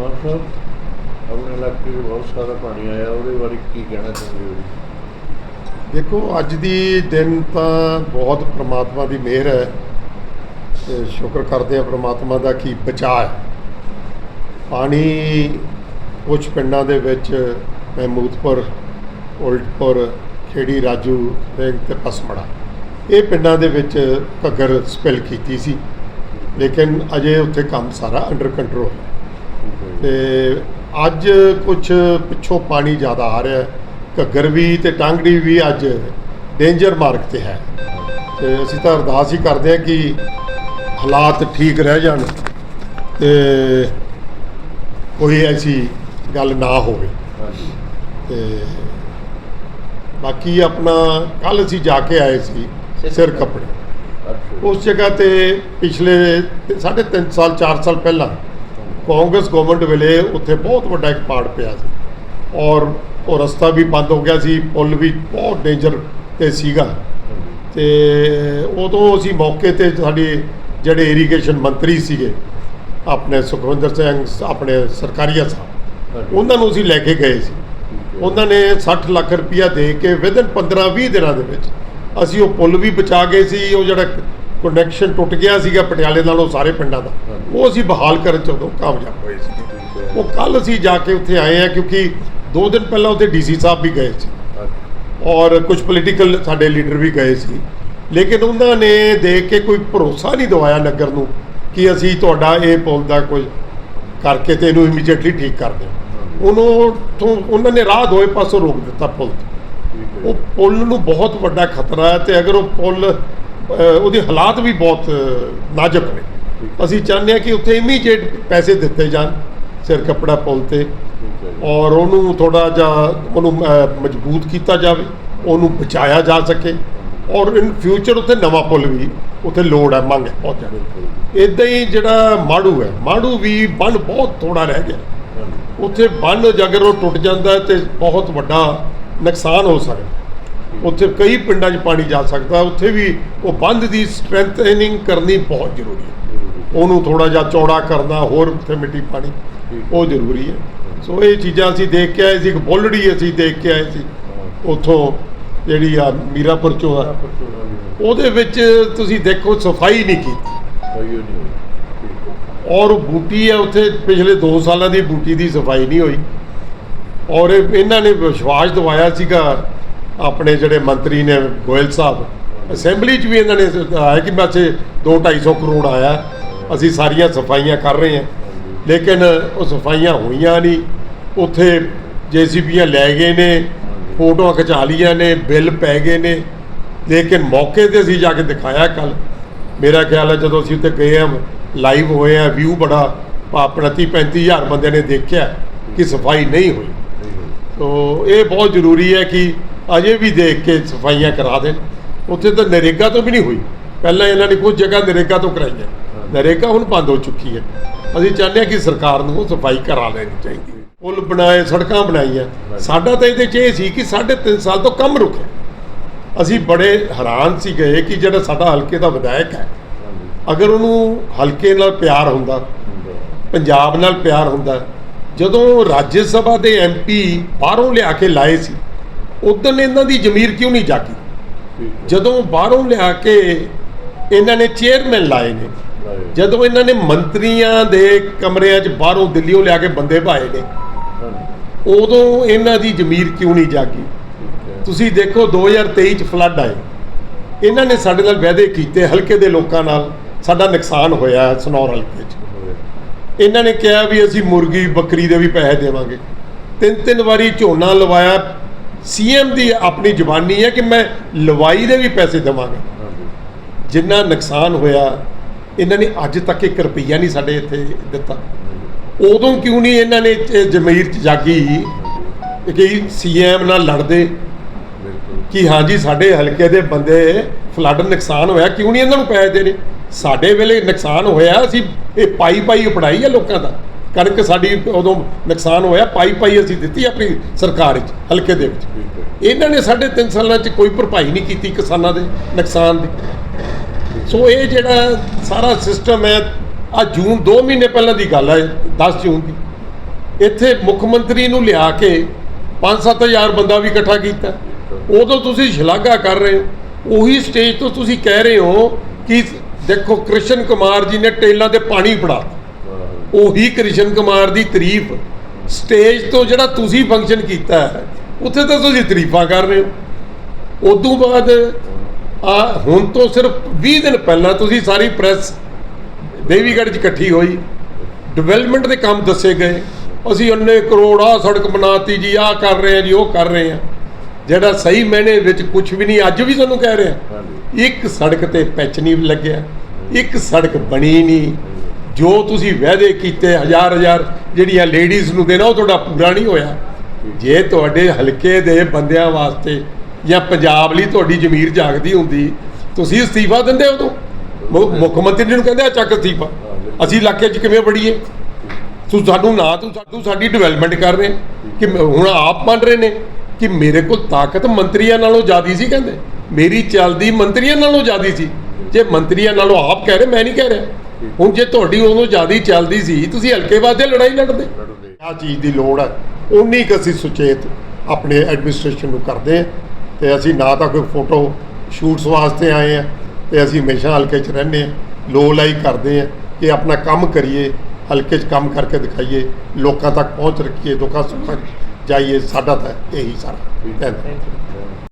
ਮਾਨ ਸਾਹਿਬ ਆਪਣੇ ਇਲਾਕੇ 'ਚ ਬਹੁਤ ਸਾਰਾ ਪਾਣੀ ਆਇਆ, ਉਹਦੇ ਬਾਰੇ ਕੀ ਕਹਿਣਾ ਚਾਹੁੰਦੇ ਹੋ ਦੇਖੋ, ਅੱਜ ਦੀ ਦਿਨ ਤਾਂ ਬਹੁਤ ਪ੍ਰਮਾਤਮਾ ਦੀ ਮਿਹਰ ਹੈ ਤੇ ਸ਼ੁਕਰ ਕਰਦੇ ਆ ਪ੍ਰਮਾਤਮਾ ਦਾ ਕਿ ਬਚਾਅ ਹੈ। ਪਾਣੀ ਕੁਝ ਪਿੰਡਾਂ ਦੇ ਵਿੱਚ ਮਹਿਮੂਦਪੁਰ ਉਲਟਪੁਰ, ਖੇੜੀ, ਰਾਜੂ ਸਿੰਘ ਤੇ ਪਸਮੜਾ, ਇਹ ਪਿੰਡਾਂ ਦੇ ਵਿੱਚ ਘੱਗਰ ਸਪਿਲ ਕੀਤੀ ਸੀ। ਲੇਕਿਨ ਅਜੇ ਉੱਥੇ ਕੰਮ ਸਾਰਾ ਅੰਡਰ ਕੰਟਰੋਲ ਹੈ। ਤੇ ਅੱਜ ਕੁਝ ਪਿੱਛੋਂ ਪਾਣੀ ਜ਼ਿਆਦਾ ਆ ਰਿਹਾ ਹੈ। ਘੱਗਰ ਵੀ ਤੇ ਟਾਂਗੜੀ ਵੀ ਅੱਜ ਡੇਂਜਰ ਮਾਰਕ ਤੇ ਹੈ। ਤੇ ਅਸੀਂ ਤਾਂ ਅਰਦਾਸ ਹੀ ਕਰਦੇ ਹਾਂ ਕਿ ਹਾਲਾਤ ਠੀਕ ਰਹਿ ਜਾਣ ਤੇ ਕੋਈ ਐਸੀ ਗੱਲ ਨਾ ਹੋਵੇ। ਤੇ ਬਾਕੀ ਆਪਣਾ ਕੱਲ ਅਸੀਂ ਜਾ ਕੇ ਆਏ ਸੀ ਸਿਰ ਕੱਪੜੇ। ਉਸ ਜਗ੍ਹਾ ਤੇ ਪਿਛਲੇ ਤੇ- ਸਾਢੇ 3 ਸਾਲ 4 ਸਾਲ ਪਹਿਲਾਂ ਕਾਂਗਰਸ ਗਵਰਨਮੈਂਟ ਵੇਲੇ ਉੱਥੇ ਬਹੁਤ ਵੱਡਾ ਇੱਕ ਪਾੜ ਪਿਆ ਸੀ। ਔਰ ਉਹ ਰਸਤਾ ਵੀ ਬੰਦ ਹੋ ਗਿਆ ਸੀ, ਪੁਲ ਵੀ ਬਹੁਤ ਡੇਂਜਰ ਤੇ ਸੀਗਾ। ਤੇ ਉਦੋਂ ਅਸੀਂ ਮੌਕੇ ਤੇ ਸਾਡੇ ਜਿਹੜੇ ਇਰੀਗੇਸ਼ਨ ਮੰਤਰੀ ਸੀਗੇ, ਆਪਣੇ ਸੁਖਵਿੰਦਰ ਸਿੰਘ, ਆਪਣੇ ਸਰਕਾਰੀਆ ਸਾਹਿਬ, ਉਹਨਾਂ ਨੂੰ ਅਸੀਂ ਲੈ ਕੇ ਗਏ ਸੀ। ਉਹਨਾਂ ਨੇ 60 ਲੱਖ ਰੁਪਇਆ ਦੇ ਕੇ ਵਿਦਨ 15-20 ਦਿਨਾਂ ਦੇ ਵਿੱਚ ਅਸੀਂ ਉਹ ਪੁਲ ਵੀ ਬਚਾ ਗਏ ਸੀ, ਉਹ ਜਿਹੜਾ ਕਨੈਕਸ਼ਨ ਟੁੱਟ ਗਿਆ ਸੀਗਾ ਪਟਿਆਲੇ ਨਾਲ ਉਹ ਸਾਰੇ ਪਿੰਡਾਂ ਦਾ। ਉਹ ਅਸੀਂ ਬਹਾਲ ਕਰਨ ਚ ਉਦੋਂ ਕਾਮਯਾਬ ਹੋਏ ਸੀ। ਉਹ ਕੱਲ ਅਸੀਂ ਜਾ ਕੇ ਉੱਥੇ ਆਏ ਆ ਕਿਉਂਕਿ 2 ਦਿਨ ਪਹਿਲਾਂ ਉੱਥੇ ਡੀਸੀ ਸਾਹਿਬ ਵੀ ਗਏ ਸੀ। ਔਰ ਕੁਝ ਪੋਲੀਟੀਕਲ ਸਾਡੇ ਲੀਡਰ ਵੀ ਗਏ ਸੀ। ਲੇਕਿਨ ਉਹਨਾਂ ਨੇ ਦੇਖ ਕੇ ਕੋਈ ਭਰੋਸਾ ਨਹੀਂ ਦਵਾਇਆ ਨਗਰ ਨੂੰ ਕਿ ਅਸੀਂ ਤੁਹਾਡਾ ਇਹ ਪੁਲ ਦਾ ਕੁਝ ਕਰਕੇ ਤੇ ਇਹਨੂੰ ਇਮੀਡੀਏਟਲੀ ਠੀਕ ਕਰ ਦਿਓ ਉਹਨੂੰ ਤੋਂ ਉਹਨਾਂ ਨੇ ਰਾਹ ਦੋਏ ਪਾਸੋਂ ਰੋਕ ਦਿੱਤਾ ਪੁਲ ਤੋਂ। ਉਹ ਪੁਲ ਨੂੰ ਬਹੁਤ ਵੱਡਾ ਖਤਰਾ ਹੈ ਤੇ ਅਗਰ ਉਹ ਪੁਲ ਉਹਦੇ ਹਾਲਾਤ ਵੀ ਬਹੁਤ ਨਾਜ਼ੁਕ ਨੇ। ਅਸੀਂ ਚਾਹੁੰਦੇ ਹਾਂ ਕਿ ਉੱਥੇ ਇਮੀਡੀਏਟ ਪੈਸੇ ਦਿੱਤੇ ਜਾਣ ਸਿਰ ਕੱਪੜਾ ਪੁਲ ਤੇ। ਔਰ ਉਹਨੂੰ ਥੋੜਾ ਜਿਹਾ ਉਹਨੂੰ ਮਜ਼ਬੂਤ ਕੀਤਾ ਜਾਵੇ ਉਹਨੂੰ ਬਚਾਇਆ ਜਾ ਸਕੇ ਔਰ ਇਨ ਫਿਊਚਰ ਉੱਥੇ ਨਵਾਂ ਪੁਲ ਵੀ ਉੱਥੇ ਲੋੜ ਹੈ ਮੰਗ ਹੈ ਬਹੁਤ ਜ਼ਿਆਦਾ। ਇਦਾਂ ਹੀ ਜਿਹੜਾ ਮਾੜੂ ਹੈ ਮਾੜੂ ਵੀ ਬੰਨ ਬਹੁਤ ਥੋੜਾ ਰਹਿ ਗਿਆ। ਉੱਥੇ ਬੰਨ ਅਗਰ ਉਹ ਟੁੱਟ ਜਾਂਦਾ ਤੇ ਬਹੁਤ ਵੱਡਾ ਨੁਕਸਾਨ ਹੋ ਸਕਦਾ ਉੱਥੇ ਕਈ ਪਿੰਡਾਂ 'ਚ ਪਾਣੀ ਜਾ ਸਕਦਾ ਉੱਥੇ ਵੀ ਉਹ ਬੰਦ ਦੀ ਸਟਰੈਂਥਨਿੰਗ ਕਰਨੀ ਬਹੁਤ ਜ਼ਰੂਰੀ ਹੈ। ਉਹਨੂੰ ਥੋੜਾ ਜਿਹਾ ਚੌੜਾ ਕਰਨਾ ਹੋਰ ਉੱਥੇ ਮਿੱਟੀ ਪਾਣੀ। ਉਹ ਜ਼ਰੂਰੀ ਹੈ। ਸੋ ਇਹ ਚੀਜ਼ਾਂ ਅਸੀਂ ਦੇਖ ਕੇ ਆਏ ਸੀ ਇੱਕ ਬੁੱਲੜੀ ਅਸੀਂ ਦੇਖ ਕੇ ਆਏ ਸੀ ਉੱਥੋਂ ਜਿਹੜੀ ਆ ਮੀਰਾਪੁਰ ਚੋਂ ਆ। ਉਹਦੇ ਵਿੱਚ ਤੁਸੀਂ ਦੇਖੋ ਸਫ਼ਾਈ ਨਹੀਂ ਕੀਤੀ। ਔਰ ਬੂਟੀ ਹੈ ਉੱਥੇ ਪਿਛਲੇ 2 ਸਾਲਾਂ ਦੀ ਬੂਟੀ ਦੀ ਸਫ਼ਾਈ ਨਹੀਂ ਹੋਈ। ਔਰ ਇਹ- ਇਹਨਾਂ ਨੇ ਵਿਸ਼ਵਾਸ ਦਿਵਾਇਆ ਸੀਗਾ ਆਪਣੇ ਜਿਹੜੇ ਮੰਤਰੀ ਨੇ ਗੋਇਲ ਸਾਹਿਬ। ਅਸੈਂਬਲੀ 'ਚ ਵੀ ਇਹਨਾਂ ਨੇ ਆਇਆ ਕਿ ਮੈਸੇ 2-250 ਕਰੋੜ ਆਇਆ। ਅਸੀਂ ਸਾਰੀਆਂ ਸਫਾਈਆਂ ਕਰ ਰਹੇ ਹਾਂ। ਲੇਕਿਨ ਉਹ ਸਫਾਈਆਂ ਹੋਈਆਂ ਨਹੀਂ। ਉੱਥੇ ਜੇਸੀਬੀਆਂ ਲੈ ਗਏ ਨੇ, ਫੋਟੋਆਂ ਖਿਚਾ ਲੀਆਂ ਨੇ, ਬਿੱਲ ਪੈ ਗਏ ਨੇ। ਲੇਕਿਨ ਮੌਕੇ ਤੇ ਅਸੀਂ ਜਾ ਕੇ ਦਿਖਾਇਆ ਕੱਲ ਮੇਰਾ ਖਿਆਲ ਹੈ ਜਦੋਂ ਅਸੀਂ ਉੱਤੇ ਗਏ ਹਾਂ ਲਾਈਵ ਹੋਏ ਆ ਵਿਊ ਬੜਾ ਆਪਣਾ 30 35000 ਬੰਦਿਆਂ ਨੇ ਦੇਖਿਆ ਕਿ ਸਫ਼ਾਈ ਨਹੀਂ ਹੋਈ। ਨਹੀਂ ਹੋਈ। ਤੋ ਇਹ ਬਹੁਤ ਜ਼ਰੂਰੀ ਹੈ ਕਿ ਅਜੇ ਵੀ ਦੇਖ ਕੇ ਸਫਾਈਆਂ ਕਰਾ ਦੇਣ। ਉੱਥੇ ਤਾਂ ਨਰੇਗਾ ਤੋਂ ਵੀ ਨਹੀਂ ਹੋਈ। ਪਹਿਲਾਂ ਇਹਨਾਂ ਨੇ ਕੁਝ ਜਗ੍ਹਾ ਨਰੇਗਾ ਤੋਂ ਕਰਾਈਆਂ। ਨਰੇਗਾ ਹੁਣ ਬੰਦ ਹੋ ਚੁੱਕੀ ਹੈ ਅਸੀਂ ਚਾਹੁੰਦੇ ਹਾਂ ਕਿ ਸਰਕਾਰ ਨੂੰ ਸਫ਼ਾਈ ਕਰਾ ਲੈਣੀ ਚਾਹੀਦੀ ਹੈ ਪੁਲ ਬਣਾਏ ਸੜਕਾਂ ਬਣਾਈਆਂ ਸਾਡਾ ਤਾਂ ਇਹਦੇ 'ਚ ਇਹ ਸੀ ਕਿ ਸਾਢੇ ਤਿੰਨ ਸਾਲ ਤੋਂ ਕੰਮ ਰੁਕਿਆ ਅਸੀਂ ਬੜੇ ਹੈਰਾਨ ਸੀ ਗਏ ਕਿ ਜਿਹੜਾ ਸਾਡਾ ਹਲਕੇ ਦਾ ਵਿਧਾਇਕ ਹੈ। ਅਗਰ ਉਹਨੂੰ ਹਲਕੇ ਨਾਲ ਪਿਆਰ ਹੁੰਦਾ। ਪੰਜਾਬ ਨਾਲ ਪਿਆਰ ਹੁੰਦਾ ਜਦੋਂ ਰਾਜ ਸਭਾ ਦੇ ਐਮਪੀ ਬਾਹਰੋਂ ਲਿਆ ਕੇ ਲਾਏ ਸੀ ਉਦੋਂ ਇਹਨਾਂ ਦੀ ਜ਼ਮੀਰ ਕਿਉਂ ਨਹੀਂ ਜਾਗੀ। ਜਦੋਂ ਬਾਹਰੋਂ ਲਿਆ ਕੇ ਇਹਨਾਂ ਨੇ ਚੇਅਰਮੈਨ ਲਾਏ ਨੇ। ਜਦੋਂ ਇਹਨਾਂ ਨੇ ਮੰਤਰੀਆਂ ਦੇ ਕਮਰਿਆਂ 'ਚ ਬਾਹਰੋਂ ਦਿੱਲੀੋਂ ਲਿਆ ਕੇ ਬੰਦੇ ਭਾਏ ਨੇ। ਉਦੋਂ ਇਹਨਾਂ ਦੀ ਜ਼ਮੀਰ ਕਿਉਂ ਨਹੀਂ ਜਾਗੀ। ਤੁਸੀਂ ਦੇਖੋ 2023 ਚ ਫਲੱਡ ਆਏ ਇਹਨਾਂ ਨੇ ਸਾਡੇ ਨਾਲ ਵਾਅਦੇ ਕੀਤੇ ਹਲਕੇ ਦੇ ਲੋਕਾਂ ਨਾਲ ਸਾਡਾ ਨੁਕਸਾਨ ਹੋਇਆ ਸਨੌਰ ਹਲਕੇ 'ਚ। ਇਹਨਾਂ ਨੇ ਕਿਹਾ ਵੀ ਅਸੀਂ ਮੁਰਗੀ ਬੱਕਰੀ ਦੇ ਵੀ ਪੈਸੇ ਦੇਵਾਂਗੇ ਤਿੰਨ ਤਿੰਨ ਵਾਰੀ ਝੋਨਾ ਲਵਾਇਆ ਸੀਐਮ ਦੀ ਆਪਣੀ ਜ਼ੁਬਾਨੀ ਹੈ ਕਿ ਮੈਂ ਲਵਾਈ ਦੇ ਵੀ ਪੈਸੇ ਦੇਵਾਂਗਾ। ਜਿੰਨਾ ਨੁਕਸਾਨ ਹੋਇਆ ਇਹਨਾਂ ਨੇ ਅੱਜ ਤੱਕ 1 ਰੁਪਈਆ ਨਹੀਂ ਸਾਡੇ ਇੱਥੇ ਦਿੱਤਾ। ਉਦੋਂ ਕਿਉਂ ਨਹੀਂ ਇਹਨਾਂ ਨੇ ਜ਼ਮੀਰ 'ਚ ਜਾਗੀ ਕਿ ਸੀਐਮ ਨਾਲ ਲੜਦੇ? ਕਿ ਹਾਂਜੀ ਸਾਡੇ ਹਲਕੇ ਦੇ ਬੰਦੇ ਫਲੱਡ ਨੁਕਸਾਨ ਹੋਇਆ ਕਿਉਂ ਨਹੀਂ ਇਹਨਾਂ ਨੂੰ ਪੈਸੇ ਦੇ ਰਹੇ ਸਾਡੇ ਵੇਲੇ ਨੁਕਸਾਨ ਹੋਇਆ ਅਸੀਂ ਇਹ ਪਾਈ ਪਾਈ ਉਪੜਾਈ ਹੈ ਲੋਕਾਂ ਦਾ। ਕਣਕ ਸਾਡੀ ਉਦੋਂ ਨੁਕਸਾਨ ਹੋਇਆ ਪਾਈ ਪਾਈ ਅਸੀਂ ਦਿੱਤੀ ਆਪਣੀ ਸਰਕਾਰ ਵਿੱਚ ਹਲਕੇ ਦੇ ਵਿੱਚ। ਇਹਨਾਂ ਨੇ ਸਾਢੇ ਤਿੰਨ ਸਾਲਾਂ 'ਚ ਕੋਈ ਭਰਪਾਈ ਨਹੀਂ ਕੀਤੀ ਕਿਸਾਨਾਂ ਦੇ ਨੁਕਸਾਨ ਦੀ। ਸੋ ਇਹ ਜਿਹੜਾ ਸਾਰਾ ਸਿਸਟਮ ਹੈ ਆ ਜੂਨ 2 ਮਹੀਨੇ ਪਹਿਲਾਂ ਦੀ ਗੱਲ ਹੈ 10 ਜੂਨ ਦੀ। ਇੱਥੇ ਮੁੱਖ ਮੰਤਰੀ ਨੂੰ ਲਿਆ ਕੇ 5-7000 ਬੰਦਾ ਵੀ ਇਕੱਠਾ ਕੀਤਾ। ਉਦੋਂ ਤੁਸੀਂ ਸ਼ਲਾਘਾ ਕਰ ਰਹੇ ਹੋ। ਉਹੀ ਸਟੇਜ ਤੋਂ ਤੁਸੀਂ ਕਹਿ ਰਹੇ ਹੋ ਕਿ ਦੇਖੋ, ਕ੍ਰਿਸ਼ਨ ਕੁਮਾਰ ਜੀ ਨੇ ਟੇਲਾਂ ਤੇ ਪਾਣੀ ਫੜਾ ਉਹੀ ਕ੍ਰਿਸ਼ਨ ਕੁਮਾਰ ਦੀ ਤਾਰੀਫ। ਸਟੇਜ ਤੋਂ ਜਿਹੜਾ ਤੁਸੀਂ ਫੰਕਸ਼ਨ ਕੀਤਾ ਹੈ, ਉੱਥੇ ਤਾਂ ਤੁਸੀਂ ਤਾਰੀਫਾਂ ਕਰ ਰਹੇ ਹੋ। ਉਦੋਂ ਬਾਅਦ ਆ ਹੁਣ ਤੋਂ ਸਿਰਫ 20 ਦਿਨ ਪਹਿਲਾਂ ਤੁਸੀਂ ਸਾਰੀ ਪ੍ਰੈਸ ਦੇਵੀਗੜ੍ਹ 'ਚ ਇਕੱਠੀ ਹੋਈ ਡਿਵੈਲਪਮੈਂਟ ਦੇ ਕੰਮ ਦੱਸੇ ਗਏ। ਅਸੀਂ ਇੰਨੇ ਕਰੋੜ ਆਹ ਸੜਕ ਬਣਾਤੀ ਜੀ ਆਹ ਕਰ ਰਹੇ ਆ ਜੀ ਉਹ ਕਰ ਰਹੇ ਆ ਜਿਹੜਾ ਸਹੀ ਮੈਨੇ ਵਿੱਚ ਕੁਝ ਵੀ ਨਹੀਂ ਅੱਜ ਵੀ ਤੁਹਾਨੂੰ ਕਹਿ ਰਿਹਾ। ਇੱਕ ਸੜਕ ਤੇ ਪੈਚ ਨਹੀਂ ਲੱਗਿਆ ਇੱਕ ਸੜਕ ਬਣੀ ਨਹੀਂ। ਜੋ ਤੁਸੀਂ ਵਾਅਦੇ ਕੀਤੇ ਹਜ਼ਾਰ ਹਜ਼ਾਰ ਜਿਹੜੀਆਂ ਲੇਡੀਜ਼ ਨੂੰ ਦੇਣਾ ਉਹ ਤੁਹਾਡਾ ਪੂਰਾ ਨਹੀਂ ਹੋਇਆ। ਜੇ ਤੁਹਾਡੇ ਹਲਕੇ ਦੇ ਬੰਦਿਆਂ ਵਾਸਤੇ ਜਾਂ ਪੰਜਾਬ ਲਈ ਤੁਹਾਡੀ ਜ਼ਮੀਰ ਜਾਗਦੀ ਹੁੰਦੀ, ਤੁਸੀਂ ਅਸਤੀਫਾ ਦਿੰਦੇ ਉਦੋਂ? ਮੁੱਖ ਮੰਤਰੀ ਨੂੰ ਕਹਿੰਦੇ ਆ ਚੱਕ ਅਸਤੀਫਾ। ਅਸੀਂ ਇਲਾਕੇ 'ਚ ਕਿਵੇਂ ਵੜੀਏ? ਤੂੰ ਸਾਨੂੰ ਨਾ, ਤੂੰ ਸਾਡੂ ਸਾਡੀ ਡਿਵੈਲਪਮੈਂਟ ਕਰ ਰਹੇ। ਕਿ ਹੁਣ ਆਪ ਮੰਨ ਰਹੇ ਨੇ ਕਿ ਮੇਰੇ ਕੋਲ ਤਾਕਤ ਮੰਤਰੀਆਂ ਨਾਲੋਂ ਜ਼ਿਆਦੀ ਸੀ ਕਹਿੰਦੇ। ਮੇਰੀ ਚੱਲਦੀ ਮੰਤਰੀਆਂ ਨਾਲੋਂ ਜ਼ਿਆਦੀ ਸੀ। ਜੇ ਮੰਤਰੀਆਂ ਨਾਲੋਂ ਆਪ ਕਹਿ ਰਹੇ, ਮੈਂ ਨਹੀਂ ਕਹਿ ਰਿਹਾ। ਹੁਣ ਜੇ ਤੁਹਾਡੀ ਉਦੋਂ ਜ਼ਿਆਦੀ ਚੱਲਦੀ ਸੀ, ਤੁਸੀਂ ਹਲਕੇ ਵਾਸਤੇ ਲੜਾਈ ਲੜਦੇ। ਲੜਦੇ ਆ ਚੀਜ਼ ਦੀ ਲੋੜ ਹੈ। ਉਨੀ ਕੁ ਅਸੀਂ ਸੁਚੇਤ ਆਪਣੇ ਐਡਮਿਨਿਸਟ੍ਰੇਸ਼ਨ ਨੂੰ ਕਰਦੇ ਹਾਂ। ਤੇ ਅਸੀਂ ਨਾ ਤਾਂ ਕੋਈ ਫੋਟੋ ਸ਼ੂਟਸ ਵਾਸਤੇ ਆਏ ਆ ਤੇ ਅਸੀਂ ਹਮੇਸ਼ਾ ਹਲਕੇ 'ਚ ਰਹਿੰਦੇ ਹਾਂ ਲੋ ਲਾਈ ਕਰਦੇ ਹਾਂ ਕਿ ਆਪਣਾ ਕੰਮ ਕਰੀਏ, ਹਲਕੇ 'ਚ ਕੰਮ ਕਰਕੇ ਦਿਖਾਈਏ, ਲੋਕਾਂ ਤੱਕ ਪਹੁੰਚ ਰੱਖੀਏ, ਦੁੱਖਾਂ ਸੁੱਖਾਂ ਜਾਈਏ, ਸਾਡਾ ਤਾਂ ਇਹੀ ਸਾਰਾ। ਧੰਨਵਾਦ